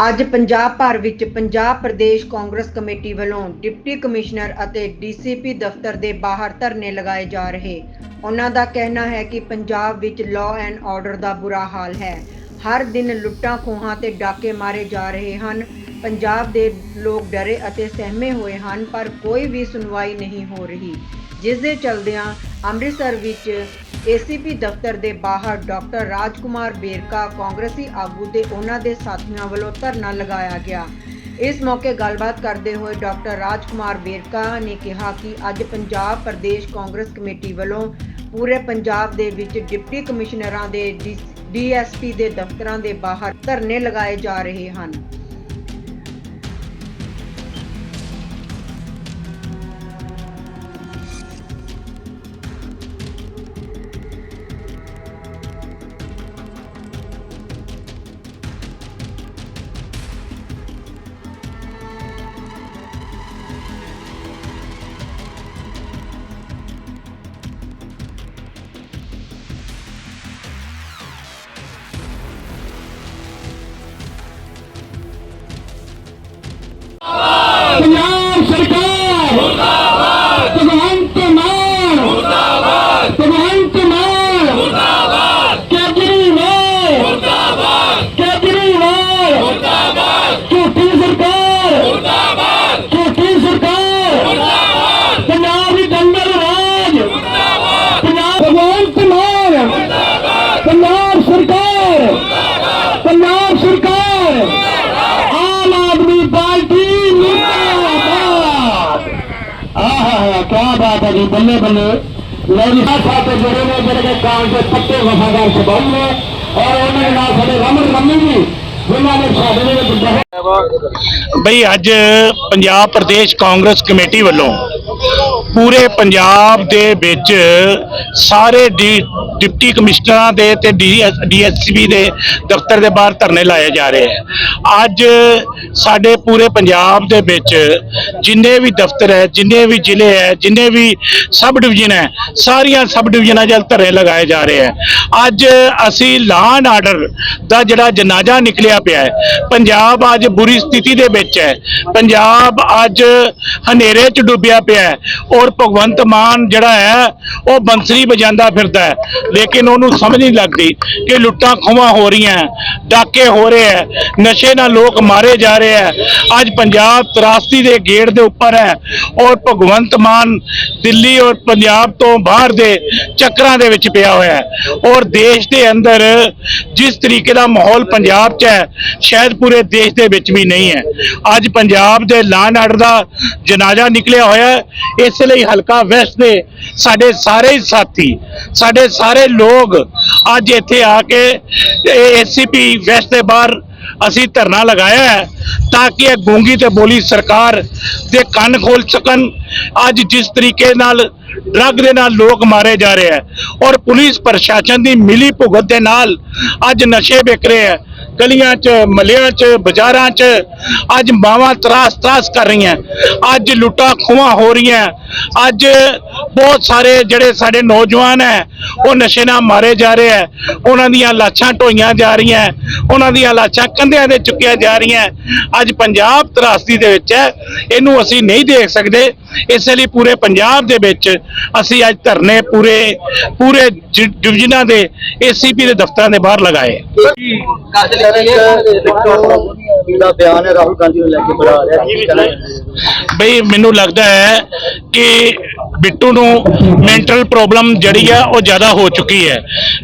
ਅੱਜ ਪੰਜਾਬ ਭਰ ਵਿੱਚ ਪੰਜਾਬ ਪ੍ਰਦੇਸ਼ ਕਾਂਗਰਸ ਕਮੇਟੀ ਵੱਲੋਂ ਡਿਪਟੀ ਕਮਿਸ਼ਨਰ ਅਤੇ ਡੀਸੀਪੀ ਦਫ਼ਤਰ ਦੇ ਬਾਹਰ ਧਰਨੇ ਲਗਾਏ ਜਾ ਰਹੇ। ਉਹਨਾਂ ਦਾ ਕਹਿਣਾ ਹੈ ਕਿ ਪੰਜਾਬ ਵਿੱਚ ਲਾਅ ਐਂਡ ਆਰਡਰ ਦਾ ਬੁਰਾ ਹਾਲ ਹੈ। ਹਰ ਦਿਨ ਲੁੱਟਾਂ, ਖੋਹਾਂ ਤੇ ਡਾਕੇ ਮਾਰੇ ਜਾ ਰਹੇ ਹਨ। ਪੰਜਾਬ ਦੇ ਲੋਕ ਡਰੇ ਅਤੇ ਸਹਿਮੇ ਹੋਏ ਹਨ, ਪਰ ਕੋਈ ਵੀ ਸੁਣਵਾਈ ਨਹੀਂ ਹੋ ਰਹੀ। ਜਿਸ ਦੇ ਚਲਦਿਆਂ ਅੰਮ੍ਰਿਤਸਰ ਵਿੱਚ ਏਸੀਪੀ ਦਫ਼ਤਰ ਦੇ ਬਾਹਰ ਡਾਕਟਰ ਰਾਜਕੁਮਾਰ ਬੇਰਕਾ ਕਾਂਗਰਸੀ ਆਗੂ ਤੇ ਉਹਨਾਂ ਦੇ ਸਾਥੀਆਂ ਵੱਲੋਂ ਧਰਨਾ ਲਗਾਇਆ ਗਿਆ। ਇਸ ਮੌਕੇ ਗੱਲਬਾਤ ਕਰਦੇ ਹੋਏ ਡਾਕਟਰ ਰਾਜਕੁਮਾਰ ਬੇਰਕਾ ਨੇ ਕਿਹਾ ਕਿ ਅੱਜ ਪੰਜਾਬ ਪ੍ਰਦੇਸ਼ ਕਾਂਗਰਸ ਕਮੇਟੀ ਵੱਲੋਂ ਪੂਰੇ ਪੰਜਾਬ ਦੇ ਵਿੱਚ ਡਿਪਟੀ ਕਮਿਸ਼ਨਰਾਂ ਦੇ ਡੀਐਸਪੀ ਦੇ ਦਫ਼ਤਰਾਂ ਦੇ ਬਾਹਰ ਧਰਨੇ ਲਗਾਏ ਜਾ ਰਹੇ ਹਨ। ਪੰਜਾਬ ਸਰਕਾਰ। ਆਮ ਆਦਮੀ ਪਾਰਟੀ ਮੁਰਦਾਬਾਦ। ਆਹਾ ਕੀ ਬਾਤ ਹੈ ਜੀ, ਬੱਲੇ ਬੱਲੇ। ਲਓ ਜੀ ਸਾਥ ਸਾਥ ਜੁੜੇ ਨੇ, ਜਿਹੜੇ ਕਿ ਕਾਂ ਦੇ ਪੱਕੇ ਵਫਾਦਾਰ ਸਬਾਈ ਨੇ, ਔਰ ਉਹਨਾਂ ਬਈ ਅੱਜ ਪੰਜਾਬ ਪ੍ਰਦੇਸ਼ ਕਾਂਗਰਸ ਕਮੇਟੀ ਵੱਲੋਂ ਪੂਰੇ ਪੰਜਾਬ ਦੇ ਵਿੱਚ ਸਾਰੇ ਡੀ- ਡਿਪਟੀ ਕਮਿਸ਼ਨਰਾਂ ਦੇ ਤੇ ਡੀਐਸਪੀ ਦੇ ਦਫ਼ਤਰ ਦੇ ਬਾਹਰ ਧਰਨੇ ਲਾਏ ਜਾ ਰਹੇ ਹੈ। ਅੱਜ ਸਾਡੇ ਪੂਰੇ ਪੰਜਾਬ ਦੇ ਵਿੱਚ ਜਿੰਨੇ ਵੀ ਦਫ਼ਤਰ ਹੈ, ਜਿੰਨੇ ਵੀ ਜ਼ਿਲ੍ਹੇ ਹੈ, ਜਿੰਨੇ ਵੀ ਸਬ ਡਿਵੀਜ਼ਨ ਹੈ, ਸਾਰੀਆਂ ਸਬ ਡਿਵੀਜ਼ਨਾਂ 'ਚ ਧਰਨੇ ਲਗਾਏ ਜਾ ਰਹੇ ਹੈ। ਅੱਜ ਅਸੀਂ ਲਾਅ ਆਰਡਰ ਦਾ ਜਿਹੜਾ ਜਨਾਜ਼ਾ ਨਿਕਲਿਆ ਪਿਆ ਹੈ। ਪੰਜਾਬ ਅੱਜ ਬੁਰੀ ਸਥਿਤੀ ਦੇ ਵਿੱਚ ਹੈ। ਪੰਜਾਬ ਅੱਜ ਹਨੇਰੇ 'ਚ ਡੁੱਬਿਆ ਪਿਆ ਹੈ ਔਰ ਭਗਵੰਤ ਮਾਨ ਜਿਹੜਾ ਹੈ, ਉਹ ਬੰਸਰੀ ਵਜਾਉਂਦਾ ਫਿਰਦਾ ਹੈ। ਲੇਕਿਨ ਉਹਨੂੰ ਸਮਝ ਨਹੀਂ ਲੱਗਦੀ ਕਿ ਲੁੱਟਾਂ ਖੋਹਾਂ ਹੋ ਰਹੀਆਂ ਡਾਕੇ ਹੋ ਰਹੇ ਹੈ, ਨਸ਼ੇ ਨਾਲ ਲੋਕ ਮਾਰੇ ਜਾ ਰਹੇ ਹੈ। ਅੱਜ ਪੰਜਾਬ ਤਰਾਸਤੀ ਦੇ ਗੇੜ ਦੇ ਉੱਪਰ ਹੈ ਔਰ ਭਗਵੰਤ ਮਾਨ ਦਿੱਲੀ ਔਰ ਪੰਜਾਬ ਤੋਂ ਬਾਹਰ ਦੇ ਚੱਕਰਾਂ ਦੇ ਵਿੱਚ ਪਿਆ ਹੋਇਆ ਹੈ। ਔਰ ਦੇਸ਼ ਦੇ ਅੰਦਰ ਜਿਸ ਤਰੀਕੇ ਦਾ ਮਾਹੌਲ ਪੰਜਾਬ 'ਚ ਹੈ ਸ਼ਾਇਦ ਪੂਰੇ ਦੇਸ਼ ਦੇ ਵਿੱਚ ਵੀ ਨਹੀਂ ਹੈ। ਅੱਜ ਪੰਜਾਬ ਦੇ ਲਾਅ ਆਰਡਰ ਦਾ ਜਨਾਜ਼ਾ ਨਿਕਲਿਆ ਹੋਇਆ ਇਸ ਲਈ ਹਲਕਾ ਵੈਸਟ ਦੇ ਸਾਡੇ ਸਾਰੇ ਸਾਥੀ, ਸਾਡੇ ਸਾਰੇ ਲੋਕ ਅੱਜ ਇੱਥੇ ਆ ਕੇ ਏਸੀਪੀ ਵੈਸਟ ਦੇ ਬਾਹਰ ਅਸੀਂ ਧਰਨਾ ਲਗਾਇਆ ਹੈ ਤਾਂ ਕਿ ਇਹ ਗੂੰਗੀ ਤੇ ਬੋਲੀ ਸਰਕਾਰ ਦੇ ਕੰਨ ਖੋਲ ਸਕਣ। ਅੱਜ ਜਿਸ ਤਰੀਕੇ ਨਾਲ ਡਰੱਗ ਦੇ ਨਾਲ ਲੋਕ ਮਾਰੇ ਜਾ ਰਹੇ ਹੈ ਔਰ ਪੁਲਿਸ ਪ੍ਰਸ਼ਾਸਨ ਦੀ ਮਿਲੀ ਭੁਗਤ ਦੇ ਨਾਲ ਅੱਜ ਨਸ਼ੇ ਵਿਕ ਰਹੇ ਹੈ। ਗਲੀਆਂ 'ਚ, ਮਲਿਆਂ 'ਚ, ਬਾਜ਼ਾਰਾਂ 'ਚ, ਅੱਜ ਮਾਵਾਂ ਤਰਾਸ ਤਰਾਸ ਕਰ ਰਹੀਆਂ। ਅੱਜ ਲੁੱਟਾਂ ਖੋਹਾਂ ਹੋ ਰਹੀਆਂ। ਅੱਜ ਬਹੁਤ ਸਾਰੇ ਜਿਹੜੇ ਸਾਡੇ ਨੌਜਵਾਨ ਹੈ, ਉਹ ਨਸ਼ੇ ਨਾਲ ਮਾਰੇ ਜਾ ਰਹੇ ਹੈ। ਉਹਨਾਂ ਦੀਆਂ ਲਾਸ਼ਾਂ ਢੋਈਆਂ ਜਾ ਰਹੀਆਂ। ਉਹਨਾਂ ਦੀਆਂ ਲਾਸ਼ਾਂ ਕੰਧਿਆਂ ਦੇ ਚੁੱਕੀਆਂ ਜਾ ਰਹੀਆਂ। ਅੱਜ ਪੰਜਾਬ ਤਰਾਸਦੀ ਦੇ ਵਿੱਚ ਹੈ। ਇਹਨੂੰ ਅਸੀਂ ਨਹੀਂ ਦੇਖ ਸਕਦੇ। ਇਸੇ ਲਈ ਪੂਰੇ ਪੰਜਾਬ ਦੇ ਵਿੱਚ ਅਸੀਂ ਅੱਜ ਧਰਨੇ ਪੂਰੇ ਪੂਰੇ ਡਿਵੀਜ਼ਨਾਂ ਦੇ ਏਸੀਪੀ ਦੇ ਦਫ਼ਤਰਾਂ ਦੇ ਬਾਹਰ ਲਗਾਏ। ਦਾ ਬਿਆਨ ਹੈ ਰਾਹੁਲ ਗਾਂਧੀ ਨੂੰ ਲੈ ਕੇ ਬੜਾ ਰਿਹਾ ਕੀ ਕਹਿਣਾ ਹੈ ਬਈ ਮੈਨੂੰ ਲੱਗਦਾ ਹੈ ਕਿ ਬਿੱਟੂ ਨੂੰ ਮੈਂਟਲ ਪ੍ਰੋਬਲਮ ਜਿਹੜੀ ਹੈ ਉਹ ਜ਼ਿਆਦਾ ਹੋ ਚੁੱਕੀ ਹੈ।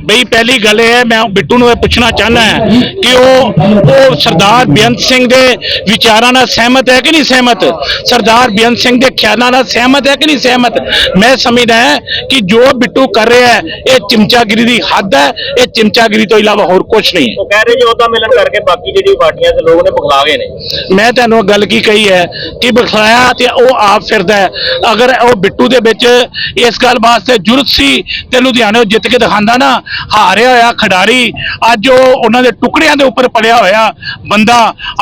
ਬਈ ਪਹਿਲੀ ਗੱਲ ਇਹ ਹੈ ਮੈਂ ਬਿੱਟੂ ਨੂੰ ਇਹ ਪੁੱਛਣਾ ਚਾਹਨਾ ਹੈ ਕਿ ਉਹ ਉਹ ਸਰਦਾਰ ਬੇਅੰਤ ਸਿੰਘ ਦੇ ਵਿਚਾਰਾਂ ਨਾਲ ਸਹਿਮਤ ਹੈ ਕਿ ਨਹੀਂ ਸਹਿਮਤ? ਸਰਦਾਰ ਬੇਅੰਤ ਸਿੰਘ ਦੇ ਖਿਆਲਾਂ ਨਾਲ ਸਹਿਮਤ ਹੈ ਕਿ ਨਹੀਂ ਸਹਿਮਤ? ਮੈਂ ਸਮਝਦਾ ਹੈ ਕਿ ਜੋ ਬਿੱਟੂ ਕਰ ਰਿਹਾ ਹੈ ਇਹ ਚਮਚਾਗਿਰੀ ਦੀ ਹੱਦ ਹੈ ਇਹ ਚਮਚਾਗਿਰੀ ਤੋਂ ਇਲਾਵਾ ਹੋਰ ਕੁਝ ਨਹੀਂ ਹੈ। ਉਹ ਕਹਿ ਰਹੇ ਜੀ ਉਹਦਾ ਮਿਲਣ ਕਰਕੇ ਬਾਕੀ ਜਿਹੜੀ ਪਾਰਟੀਆਂ ਦੇ ਲੋਕ ਨੇ ਬਖਲਾ ਗਏ ਨੇ। ਮੈਂ ਤੁਹਾਨੂੰ ਇੱਕ ਗੱਲ ਕੀ ਕਹੀ ਹੈ ਕਿ ਬਖਲਾਇਆ ਤੇ ਉਹ ਆਪ ਫਿਰਦਾ ਹੈ। ਅਗਰ ਉਹ ਬਿੱਟੂ ਦੇ ਵਿੱਚ ਇਸ ਗੱਲ ਵਾਸਤੇ ਜੁਰਤ ਸੀ ਤੇ ਲੁਧਿਆਣੇ ਜਿੱਤ ਕੇ ਦਿਖਾਉਂਦਾ ਨਾ ਹਾਰਿਆ ਹੋਇਆ ਖਿਡਾਰੀ ਅੱਜ ਉਹ ਉਹਨਾਂ ਦੇ ਟੁਕੜਿਆਂ ਦੇ ਉੱਪਰ ਪੜਿਆ ਹੋਇਆ ਬੰਦਾ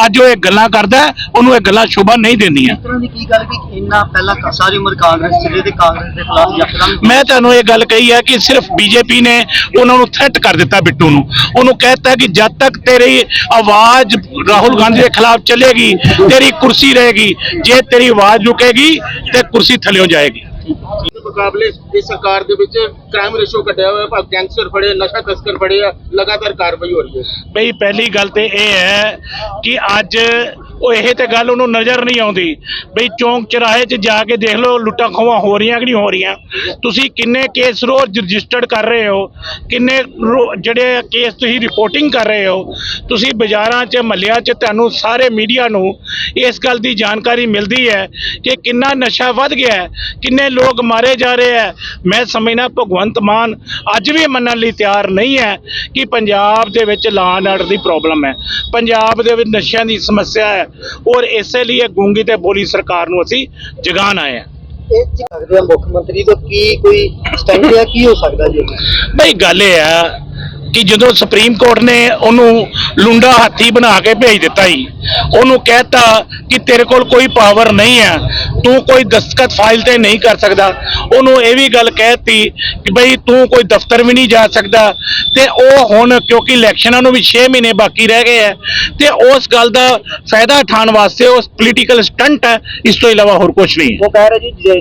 ਅੱਜ ਉਹ ਇਹ ਗੱਲਾਂ ਕਰਦਾ ਉਹਨੂੰ ਇਹ ਗੱਲਾਂ ਸ਼ੋਭਾ ਨਹੀਂ ਦਿੰਦੀਆਂ। ਇਸ ਤਰ੍ਹਾਂ ਦੀ ਕੀ ਗੱਲ ਕਿ ਇੰਨਾ ਪਹਿਲਾਂ ਪਹਿਲਾਂ ਕ- ਸਾਰੀ ਉਮਰ ਕਾਂਗਰਸ ਜਿਹੜੇ ਤੇ ਕਾਂਗਰਸ ਦੇ ਖਿਲਾਫ ਯਕਦਮ ਮੈਂ ਤੁਹਾਨੂੰ ਇਹ ਗੱਲ ਕਹੀ ਹੈ ਕਿ ਸਿਰਫ ਬੀਜੇਪੀ ਨੇ ਉਹਨਾਂ ਨੂੰ ਥ੍ਰੈਟ ਕਰ ਦਿੱਤਾ ਬਿੱਟੂ ਨੂੰ। ਉਹਨੂੰ ਕਹਿਤਾ ਕਿ ਜਦ ਤੱਕ ਤੇਰੀ ਆਵਾਜ਼ ਰਾਹੁਲ ਗਾਂਧੀ ਦੇ ਖਿਲਾਫ ਚੱਲੇਗੀ, ਤੇਰੀ ਕੁਰਸੀ ਰਹੇਗੀ, ਜੇ ਤੇਰੀ ਆਵਾਜ਼ ਰੁਕੇਗੀ ਤੇ ਕੁਰਸੀ ਥੱਲਿਓ ਜਾਏਗੀ। ਮੁਕਾਬਲੇ ਇਸ ਸਰਕਾਰ ਦੇ ਵਿੱਚ ਕ੍ਰਾਈਮ ਰੇਸ਼ੋ ਘਟਿਆ ਹੋਇਆ, ਭਾਵ ਗੈਂਗਸਟਰ ਫੜੇ, ਨਸ਼ਾ ਤਸਕਰ ਫੜੇ ਆ, ਲਗਾਤਾਰ ਕਾਰਵਾਈ ਹੋ ਰਹੀ ਹੈ। ਬਈ ਪਹਿਲੀ ਗੱਲ ਤੇ ਇਹ ਹੈ ਕਿ ਅੱਜ ਉਹ ਇਹ ਤੇ ਗੱਲ ਉਹਨੂੰ ਨਜ਼ਰ ਨਹੀਂ ਆਉਂਦੀ। ਬਈ ਚੌਂਕ ਚਰਾਹੇ 'ਚ ਜਾ ਕੇ ਦੇਖ ਲਓ, ਲੁੱਟਾਂ ਖੋਹਾਂ ਹੋ ਰਹੀਆਂ ਕਿ ਨਹੀਂ ਹੋ ਰਹੀਆਂ। ਤੁਸੀਂ ਕਿੰਨੇ ਕੇਸ ਰੋਜ਼ ਰਜਿਸਟਰਡ ਕਰ ਰਹੇ ਹੋ, ਕਿੰਨੇ ਜਿਹੜੇ ਕੇਸ ਤੁਸੀਂ ਰਿਪੋਰਟਿੰਗ ਕਰ ਰਹੇ ਹੋ। ਤੁਸੀਂ ਬਾਜ਼ਾਰਾਂ 'ਚ, ਮਹੱਲਿਆਂ 'ਚ ਤੁਹਾਨੂੰ ਸਾਰੇ ਮੀਡੀਆ ਨੂੰ ਇਸ ਗੱਲ ਦੀ ਜਾਣਕਾਰੀ ਮਿਲਦੀ ਹੈ ਕਿ ਕਿੰਨਾ ਨਸ਼ਾ ਵੱਧ ਗਿਆ ਹੈ, ਕਿੰਨੇ ਲੋਕ ਮਾਰੇ ਜਾ ਰਹੇ ਹੈ। ਮੈਂ ਸਮਝਣਾ ਭਗਵੰਤ ਮਾਨ ਅੱਜ ਵੀ ਮੰਨਣ ਲਈ ਤਿਆਰ ਨਹੀਂ ਹੈ ਕਿ ਪੰਜਾਬ ਦੇ ਵਿੱਚ ਲਾਂ ਐਂਡ ਆਰਡਰ ਦੀ ਪ੍ਰੋਬਲਮ ਹੈ। ਪੰਜਾਬ ਦੇ ਵਿੱਚ ਨਸ਼ਿਆਂ ਦੀ ਸਮੱਸਿਆ ਹੈ ਔਰ ਇਸੇ ਲਈ ਇਹ ਗੂੰਗੀ ਤੇ ਬੋਲੀ ਸਰਕਾਰ ਨੂੰ ਅਸੀਂ ਜਗਾਉਣ ਆਏ ਹਾਂ। ਇਹ ਲੱਗਦੇ ਆ ਮੁੱਖ ਮੰਤਰੀ ਤੋਂ ਕੀ ਕੋਈ ਸਟੈਂਡ ਆ ਕੀ ਹੋ ਸਕਦਾ ਜੀ? ਬਈ ਗੱਲ ਇਹ ਆ ਕਿ ਜਦੋਂ ਸੁਪਰੀਮ ਕੋਰਟ ਨੇ ਉਹਨੂੰ ਲੁੰਡਾ ਹਾਥੀ ਬਣਾ ਕੇ ਭੇਜ ਦਿੱਤਾ ਹੀ ਉਹਨੂੰ ਕਹਿਤਾ ਕਿ ਤੇਰੇ ਕੋਲ ਕੋਈ ਪਾਵਰ ਨਹੀਂ ਹੈ, ਤੂੰ ਕੋਈ ਦਸਤਖਤ ਫਾਈਲ ਤੇ ਨਹੀਂ ਕਰ ਸਕਦਾ। ਉਹਨੂੰ ਇਹ ਵੀ ਗੱਲ ਕਹਿਤੀ ਕਿ ਬਈ ਤੂੰ ਕੋਈ ਦਫ਼ਤਰ ਵੀ ਨਹੀਂ ਜਾ ਸਕਦਾ। ਤੇ ਉਹ ਹੁਣ ਕਿਉਂਕਿ ਇਲੈਕਸ਼ਨਾਂ ਨੂੰ ਵੀ 6 ਮਹੀਨੇ ਬਾਕੀ ਰਹਿ ਗਏ ਹੈ, ਤੇ ਉਸ ਗੱਲ ਦਾ ਫਾਇਦਾ ਉਠਾਉਣ ਵਾਸਤੇ ਉਸ ਪੋਲੀਟੀਕਲ ਸਟੰਟ ਹੈ, ਇਸ ਤੋਂ ਇਲਾਵਾ ਹੋਰ ਕੁਝ ਨਹੀਂ ਉਹ ਕਹਿ ਰਹੇ ਜੀ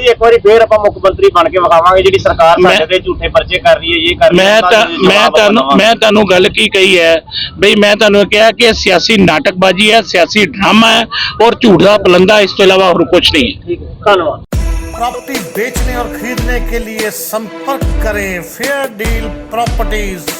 ਜੀ ਇੱਕ ਵਾਰੀ ਫੇਰ ਆਪਾਂ ਮੁੱਖ ਮੰਤਰੀ ਬਣ ਕੇ ਵਿਖਾਵਾਂਗੇ ਜਿਹੜੀ ਸਰਕਾਰ ਮੈਂ- ਸਾਡੇ ਤੇ ਝੂਠੇ ਪਰਚੇ ਕਰ ਰਹੀ ਹੈ ਇਹ ਕਰ ਰਹੀ ਹੈ ਮੈਂ ਉਹਨਾਂ ਤਾਂ ਦੇ ਮੈਂ ਜਵਾਬ ਤੁਹਾਨੂੰ ਦੇਵਾਂਗੇ। ਮੈਂ ਤੁਹਾਨੂੰ ਗੱਲ ਕੀ ਕਹੀ ਹੈ ਬਈ ਮੈਂ ਤੁਹਾਨੂੰ ਕਿਹਾ ਕਿ ਇਹ ਸਿਆਸੀ ਨਾਟਕਬਾਜ਼ੀ ਹੈ ਸਿਆਸੀ ਡਰਾਮਾ ਹੈ ਔਰ ਝੂਠ ਦਾ ਪਲੰਦਾ ਇਸ ਤੋਂ ਇਲਾਵਾ ਹੋਰ ਕੁਝ ਨਹੀਂ ਹੈ ਠੀਕ ਹੈ ਧੰਨਵਾਦ प्रॉपर्टी बेचने और खरीदने के लिए संपर्क करें फेयर डील प्रॉपर्टीज